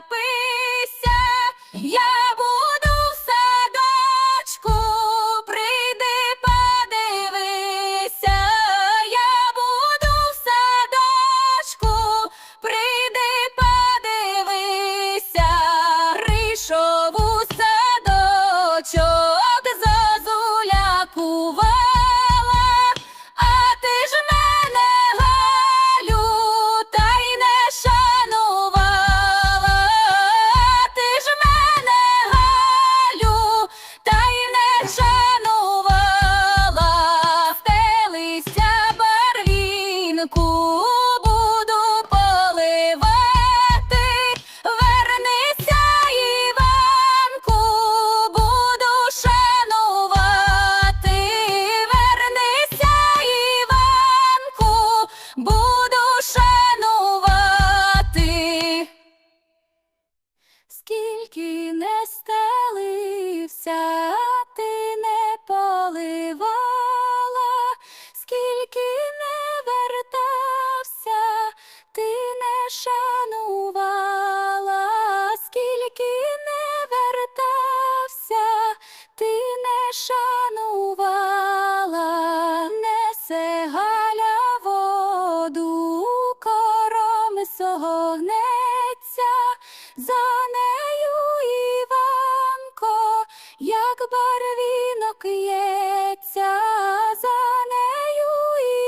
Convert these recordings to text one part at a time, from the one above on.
напися. Я Сонця ти не поливала, скільки не вертався, ти не шанувала, скільки не вертався, ти не шанувала, не галя воду кором согнеться. барвінок ється за нею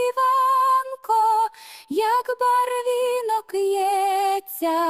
Іванко, як барвінок ється.